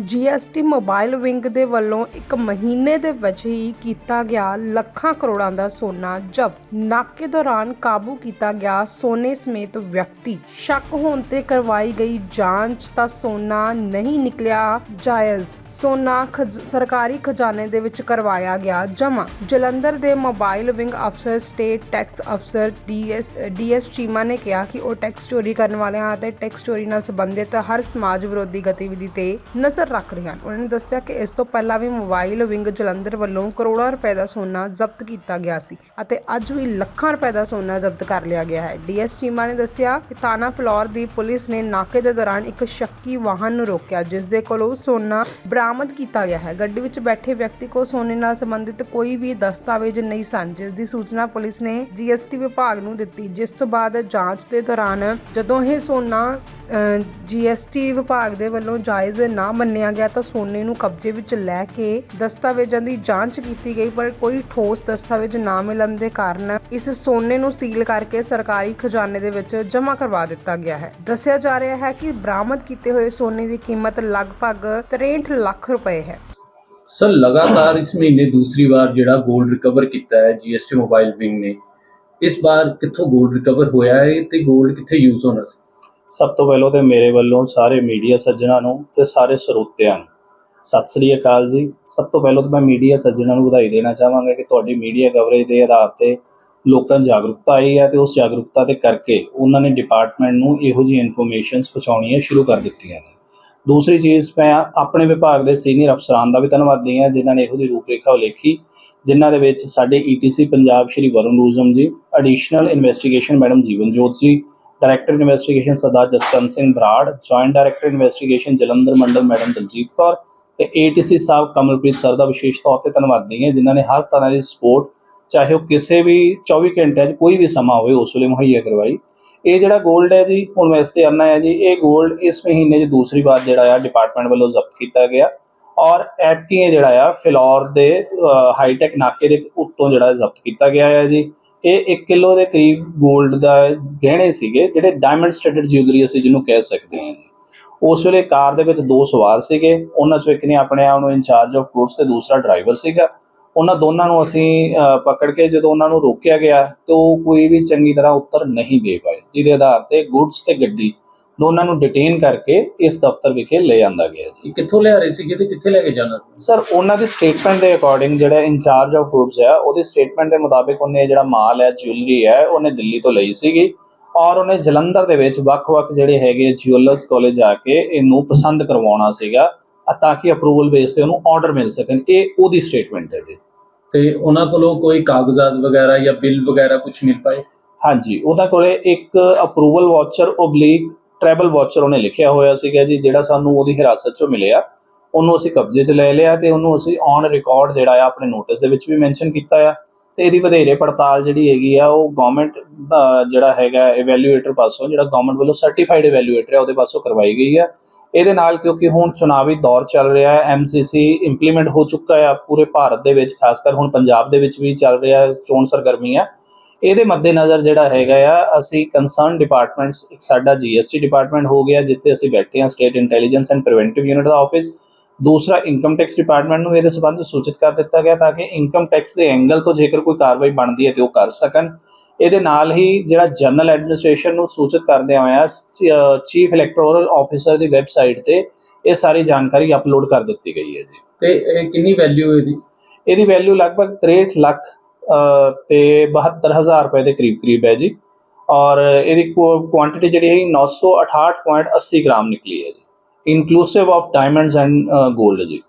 GST mobile wing ਦੇ ਵੱਲੋਂ ਇੱਕ ਮਹੀਨੇ ਦੇ ਵਿੱਚ ਹੀ ਕੀਤਾ ਗਿਆ ਲੱਖਾਂ ਕਰੋੜਾਂ ਦਾ ਸੋਨਾ ਜ਼ਬਤ। ਨਾਕੇ ਦੌਰਾਨ ਕਾਬੂ ਕੀਤਾ ਗਿਆ ਸੋਨੇ ਸਮੇਤ ਵਿਅਕਤੀ। ਸ਼ੱਕ ਹੋਣ ਤੇ ਕਰਵਾਈ ਗਈ ਜਾਂਚ ਤਾਂ ਸੋਨਾ ਨਹੀਂ ਨਿਕਲਿਆ ਜਾਇਜ਼। ਸੋਨਾ ਖਜ਼- ਸਰਕਾਰੀ ਖਜ਼ਾਨੇ ਦੇ ਵਿੱਚ ਕਰਵਾਇਆ ਗਿਆ ਜਮ੍ਹਾਂ। ਜਲੰਧਰ ਦੇ ਮੋਬਾਈਲ ਵਿੰਗ ਅਫਸਰ ਸਟੇਟ ਟੈਕਸ ਅਫਸਰ ਡੀਐਸ ਡੀਐਸ ਚੀਮਾ ਨੇ ਕਿਹਾ ਕਿ ਉਹ ਟੈਕਸ ਚੋਰੀ ਕਰਨ ਵਾਲਿਆਂ ਅਤੇ ਟੈਕਸ ਚੋਰੀ ਨਾਲ ਸੰਬੰਧਿਤ ਹਰ ਸਮਾਜ ਵਿਰੋਧੀ ਗਤੀਵਿਧੀ ਤੇ ਨਜ਼ਰ ਰੱਖ ਰਹੇ ਹਨ। ਉਹਨਾਂ ਨੇ ਦੱਸਿਆ ਕਿ ਇਸ ਤੋਂ ਪਹਿਲਾਂ ਵੀ ਮੋਬਾਈਲ ਵਿੰਗ ਜਲੰਧਰ ਵੱਲੋਂ ਕਰੋੜਾਂ ਰੁਪਏ ਦਾ ਸੋਨਾ ਜ਼ਬਤ ਕੀਤਾ ਗਿਆ ਸੀ ਅਤੇ ਅੱਜ ਵੀ ਲੱਖਾਂ ਰੁਪਏ ਦਾ ਸੋਨਾ ਜ਼ਬਤ ਕਰ ਲਿਆ ਗਿਆ ਹੈ। ਡੀਐਸ ਚੀਮਾ ਨੇ ਦੱਸਿਆ ਕਿ ਥਾਣਾ ਫਲੋਰ ਦੀ ਪੁਲਿਸ ਨੇ ਨਾਕੇ ਦੇ ਦੌਰਾਨ ਇੱਕ ਸ਼ੱਕੀ ਵਾਹਨ ਨੂੰ ਰੋਕਿਆ, ਜਿਸ ਦੇ ਕੋਲੋਂ ਸੋਨਾ ਬਰਾਮਦ ਕੀਤਾ ਗਿਆ ਹੈ। ਗੱਡੀ ਵਿੱਚ ਬੈਠੇ ਵਿਅਕਤੀ ਕੋਲ ਸੋਨੇ ਨਾਲ ਸੰਬੰਧਿਤ ਕੋਈ ਵੀ ਦਸਤਾਵੇਜ਼ ਨਹੀਂ ਸਨ, ਜਿਸ ਦੀ ਸੂਚਨਾ ਪੁਲਿਸ ਨੇ ਜੀਐਸਟੀ ਵਿਭਾਗ ਨੂੰ ਦਿੱਤੀ। ਜਿਸ ਤੋਂ ਬਾਅਦ ਜਾਂਚ ਦੇ ਦੌਰਾਨ ਜਦੋਂ ਇਹ ਸੋਨਾ ਜੀਐਸਟੀ ਵਿਭਾਗ ਦੇ ਵੱਲੋਂ ਜਾਇਜ਼ ਨਾ ਮੰਨਿਆ ਮੰਨਿਆ ਗਿਆ ਤਾਂ ਸੋਨੇ ਨੂੰ ਕਬਜ਼ੇ ਵਿੱਚ ਲੈ ਕੇ ਦਸਤਾਵੇਜ਼ਾਂ ਦੀ ਜਾਂਚ ਕੀਤੀ ਗਈ, ਪਰ ਕੋਈ ਠੋਸ ਦਸਤਾਵੇਜ਼ ਨਾ ਮਿਲਣ ਦੇ ਕਾਰਨ ਇਸ ਸੋਨੇ ਨੂੰ ਸੀਲ ਕਰਕੇ ਸਰਕਾਰੀ ਖਜ਼ਾਨੇ ਦੇ ਵਿੱਚ ਜਮ੍ਹਾਂ ਕਰਵਾ ਦਿੱਤਾ ਗਿਆ ਹੈ। ਦੱਸਿਆ ਜਾ ਰਿਹਾ ਹੈ ਕਿ ਬਰਾਮਦ ਕੀਤੇ ਹੋਏ ਸੋਨੇ ਦੀ ਕੀਮਤ ਲਗਭਗ 63 ਲੱਖ ਰੁਪਏ ਹੈ। ਸਰ, ਲਗਾਤਾਰ ਇਸ ਮਹੀਨੇ ਦੂਸਰੀ ਵਾਰ ਜਿਹੜਾ ਗੋਲਡ ਰਿਕਵਰ ਕੀਤਾ ਹੈ ਜੀਐਸਟੀ ਮੋਬਾਈਲ ਵਿੰਗ ਨੇ, ਇਸ ਵਾਰ ਕਿੱਥੋਂ 골ਡ ਰਿਕਵਰ ਹੋਇਆ ਹੈ ਤੇ 골ਡ ਕਿੱਥੇ ਯੂਜ਼ ਹੋਣਾ ਸੀ? ਸਭ ਤੋਂ ਪਹਿਲਾਂ ਤੇ ਮੇਰੇ ਵੱਲੋਂ ਸਾਰੇ ਮੀਡੀਆ ਸੱਜਣਾਂ ਨੂੰ ਤੇ ਸਾਰੇ ਸਰੋਤਿਆਂ ਨੂੰ ਸਤਿ ਸ੍ਰੀ ਅਕਾਲ ਜੀ। ਸਭ ਤੋਂ ਪਹਿਲਾਂ ਤਾਂ ਮੈਂ ਮੀਡੀਆ ਸੱਜਣਾਂ ਨੂੰ ਵਧਾਈ ਦੇਣਾ ਚਾਹਾਂਗਾ ਕਿ ਤੁਹਾਡੀ ਮੀਡੀਆ ਕਵਰੇਜ ਦੇ ਆਧਾਰ ਤੇ ਲੋਕਾਂ ਜਾਗਰੂਕਤਾ ਆਈ ਹੈ ਤੇ ਉਸ ਜਾਗਰੂਕਤਾ ਦੇ ਕਰਕੇ ਉਹਨਾਂ ਨੇ ਡਿਪਾਰਟਮੈਂਟ ਨੂੰ ਇਹੋ ਜਿਹੀ ਇਨਫੋਰਮੇਸ਼ਨਸ ਪਹੁੰਚਾਉਣੀਆਂ ਸ਼ੁਰੂ ਕਰ ਦਿੱਤੀਆਂ ਨੇ। ਦੂਸਰੀ ਚੀਜ਼, ਮੈਂ ਆਪਣੇ ਵਿਭਾਗ ਦੇ ਸੀਨੀਅਰ ਅਫਸਰਾਂ ਦਾ ਵੀ ਧੰਨਵਾਦੀ ਹਾਂ ਜਿਨ੍ਹਾਂ ਨੇ ਇਹੋ ਜਿਹੀ ਰੂਪਰੇਖਾ ਉਲੇਖੀ, ਜਿਨ੍ਹਾਂ ਦੇ ਵਿੱਚ ਸਾਡੇ ETC Punjab Shri Varun Roojam ji additional investigation madam Jeevan Jot ji director investigation Sardar Jaskaran Singh Brar joint director investigation Jalandhar ਮੰਡਲ ਮੈਡਮ ਦਲਜੀਤ ਕੌਰ ਤੇ ਏਟੀਸੀ ਸਾਹਿਬ ਕਮਲਪ੍ਰੀਤ ਸਰ ਦਾ ਵਿਸ਼ੇਸ਼ ਤੌਰ ਤੇ ਧੰਨਵਾਦੀ ਹਾਂ ਜਿਨ੍ਹਾਂ ਨੇ ਹਰ ਤਰ੍ਹਾਂ ਦੀ ਸਪੋਰਟ ਚਾਹੇ ਉਹ ਕਿਸੇ ਵੀ 24 ਘੰਟਿਆਂ 'ਚ ਕੋਈ ਵੀ ਸਮਾਂ ਹੋਵੇ, ਉਸ ਵੇਲੇ ਮੁਹੱਈਆ ਕਰਵਾਈ। ਇਹ ਜਿਹੜਾ 골ਡ ਹੈ ਜੀ, ਹੁਣ ਮੈਂ ਇਸ ਤੇ ਆਨਾ ਹੈ ਜੀ, ਇਹ 골ਡ ਇਸ ਮਹੀਨੇ 'ਚ ਦੂਸਰੀ ਵਾਰ ਜਿਹੜਾ ਆ ਡਿਪਾਰਟਮੈਂਟ ਵੱਲੋਂ ਜ਼ਬਤ ਕੀਤਾ ਗਿਆ ਔਰ ਐਤਕੀ ਜਿਹੜਾ ਆ ਫਿਲੌਰ ਦੇ ਹਾਈਟੈਕ ਨਾਕੇ ਦੇ ਉੱਤੋਂ ਜਿਹੜਾ ਜ਼ਬਤ ਕੀਤਾ ਗਿਆ ਹੈ ਜੀ। ਇਹ 1 ਕਿਲੋ ਦੇ ਕਰੀਬ 골ਡ ਦਾ ਗਹਿਣੇ ਸੀਗੇ, ਜਿਹੜੇ ਡਾਇਮੰਡ ਸਟੇਟਡ ਜਿਊਲਰੀ ਅਸੀਂ ਜਿਹਨੂੰ ਕਹਿ ਸਕਦੇ ਹਾਂ ਜੀ। ਉਸ ਵੇਲੇ ਕਾਰ ਦੇ ਵਿੱਚ ਦੋ ਸਵਾਰ ਸੀਗੇ, ਉਹਨਾਂ ਚੋਂ ਇੱਕ ਨੇ ਆਪਣੇ ਆਪ ਨੂੰ ਇੰਚਾਰਜ ਆਫ ਗੁੱਡਸ ਤੇ ਦੂਸਰਾ ਡਰਾਈਵਰ ਸੀਗਾ। ਉਹਨਾਂ ਦੋਨਾਂ ਨੂੰ ਅਸੀਂ ਪਕੜ ਕੇ ਜਦੋਂ ਉਹਨਾਂ ਨੂੰ ਰੋਕਿਆ ਗਿਆ, ਤਾਂ ਉਹ ਕੋਈ ਵੀ ਚੰਗੀ ਤਰ੍ਹਾਂ ਉੱਤਰ ਨਹੀਂ ਦੇ ਪਾਏ, ਜਿਹਦੇ ਆਧਾਰ ਤੇ ਗੁੱਡਸ ਤੇ ਗੱਡੀ ਦੋਨਾਂ ਨੂੰ ਡਿਟੇਨ ਕਰਕੇ ਇਸ ਦਫ਼ਤਰ ਵਿਖੇ ਲੈ ਜਾਂਦਾ ਗਿਆ ਜੀ। ਕਿੱਥੋਂ ਲਿਆ ਰਹੇ ਸੀਗੇ ਤੇ ਕਿੱਥੇ ਲੈ ਕੇ ਜਾਣਾ ਸੀ? ਸਰ ਉਹਨਾਂ ਦੀ ਸਟੇਟਮੈਂਟ ਦੇ ਅਕੋਰਡਿੰਗ ਜਿਹੜਾ ਇੰਚਾਰਜ ਆਫ ਗੁੱਡਸ ਹੈ ਉਹਦੀ ਸਟੇਟਮੈਂਟ ਦੇ ਮੁਤਾਬਿਕ ਉਹਨੇ ਜਿਹੜਾ ਮਾਲ ਹੈ ਜਿਊਲਰੀ ਹੈ ਉਹਨੇ ਦਿੱਲੀ ਤੋਂ ਲਈ ਸੀਗੀ ਔਰ ਉਹਨੇ ਜਲੰਧਰ ਦੇ ਵਿੱਚ ਵੱਖ-ਵੱਖ ਜਿਹੜੇ ਹੈਗੇ ਜਿਊਲਰਸ ਕਾਲਜ ਜਾ ਕੇ ਇਹਨੂੰ ਪਸੰਦ ਕਰਵਾਉਣਾ ਸੀਗਾ ਤਾਂ ਕਿ ਅਪਰੂਵਲ ਬੇਸ ਤੇ ਉਹਨੂੰ ਆਰਡਰ ਮਿਲ ਸਕਣ। ਇਹ ਉਹਦੀ ਸਟੇਟਮੈਂਟ ਹੈ ਜੀ। ਤੇ ਉਹਨਾਂ ਕੋਲੋਂ ਕੋਈ ਕਾਗਜ਼ਾਤ ਵਗੈਰਾ ਜਾਂ ਬਿੱਲ ਵਗੈਰਾ ਕੁਝ ਮਿਲ ਪਾਏ? ਹਾਂਜੀ ਉਹਨਾਂ ਕੋਲੇ ਇੱਕ approval voucher oblique travel voucher ਉਹਨੇ ਲਿਖਿਆ ਹੋਇਆ ਸੀਗਾ ਜੀ, ਜਿਹੜਾ ਸਾਨੂੰ ਉਹਦੀ ਹਿਰਾਸਤ 'ਚੋਂ ਮਿਲਿਆ। ਉਹਨੂੰ ਅਸੀਂ ਕਬਜ਼ੇ 'ਚ ਲੈ ਲਿਆ ਤੇ ਉਹਨੂੰ ਅਸੀਂ ਔਨ ਰਿਕਾਰਡ ਜਿਹੜਾ ਆ ਆਪਣੇ ਨੋਟਿਸ ਦੇ ਵਿੱਚ ਵੀ ਮੈਂਸ਼ਨ ਕੀਤਾ ਆ। ਤੇ ਇਹਦੀ ਵਧੇਰੇ ਪੜਤਾਲ ਜਿਹੜੀ ਹੈਗੀ ਆ, ਉਹ ਗਵਰਨਮੈਂਟ ਜਿਹੜਾ ਹੈਗਾ ਇਵੈਲੂਏਟਰ ਪਾਸੋਂ, ਜਿਹੜਾ ਗਵਰਨਮੈਂਟ ਵੱਲੋਂ ਸਰਟੀਫਾਈਡ ਇਵੈਲੂਏਟਰ ਹੈ ਉਹਦੇ ਪਾਸੋਂ ਕਰਵਾਈ ਗਈ ਆ। ਇਹਦੇ ਨਾਲ ਕਿਉਂਕਿ ਹੁਣ ਚੁਣਾਵੀ ਦੌਰ ਚੱਲ ਰਿਹਾ ਹੈ ਐਮਸੀਸੀ ਇੰਪਲੀਮੈਂਟ ਹੋ ਚੁੱਕਾ ਆ ਪੂਰੇ ਭਾਰਤ ਦੇ ਵਿੱਚ ਖਾਸ ਕਰ ਹੁਣ ਪੰਜਾਬ ਦੇ ਵਿੱਚ ਵੀ ਚੱਲ ਰਿਹਾ ਚੋਣ ਸਰਗਰਮੀਆਂ ਇਹਦੇ ਮੱਦੇਨਜ਼ਰ ਜਿਹੜਾ ਹੈਗਾ ਆ ਅਸੀਂ ਕੰਸਰਨ ਡਿਪਾਰਟਮੈਂਟਸ ਇੱਕ ਸਾਡਾ ਜੀਐਸਟੀ ਡਿਪਾਰਟਮੈਂਟ ਹੋ ਗਿਆ ਜਿੱਥੇ ਅਸੀਂ ਬੈਠੇ ਹਾਂ state intelligence and preventive unit the office ਦੂਸਰਾ ਇਨਕਮ ਟੈਕਸ ਡਿਪਾਰਟਮੈਂਟ ਨੂੰ ਇਹਦੇ ਸੰਬੰਧ ਸੂਚਿਤ ਕਰ ਦਿੱਤਾ ਗਿਆ ਤਾਂ ਕਿ ਇਨਕਮ ਟੈਕਸ ਦੇ ਐਂਗਲ ਤੋਂ ਜੇਕਰ ਕੋਈ ਕਾਰਵਾਈ ਬਣਦੀ ਹੈ ਤੇ ਉਹ ਕਰ ਸਕਣ। ਇਹਦੇ ਨਾਲ ਹੀ ਜਿਹੜਾ ਜਨਰਲ ਐਡਮਿਨਿਸਟ੍ਰੇਸ਼ਨ ਨੂੰ ਸੂਚਿਤ ਕਰਦੇ ਹੋਇਆ ਚੀਫ ਇਲੈਕਟੋਰਲ ਆਫੀਸਰ ਦੀ ਵੈਬਸਾਈਟ ਤੇ ਇਹ ਸਾਰੀ ਜਾਣਕਾਰੀ ਅਪਲੋਡ ਕਰ ਦਿੱਤੀ ਗਈ ਹੈ ਜੀ। ਤੇ ਇਹ ਕਿੰਨੀ ਵੈਲਿਊ ਇਹਦੀ? ਇਹਦੀ ਵੈਲਿਊ ਲਗਭਗ 63 ਲੱਖ ਤੇ 72000 ਰੁਪਏ ਦੇ ਕਰੀਬ ਕਰੀਬ ਹੈ ਜੀ। ਔਰ ਇਹਦੀ ਕੁਆਂਟੀਟੀ ਜਿਹੜੀ ਹੈ 968.80 ਗ੍ਰਾਮ ਨਿਕਲੀ ਹੈ ਜੀ। ਇਨਕਲੂਸਿਵ ਆਫ ਡਾਇਮੰਡਸ ਐਂਡ 골ਡ ਜੀ।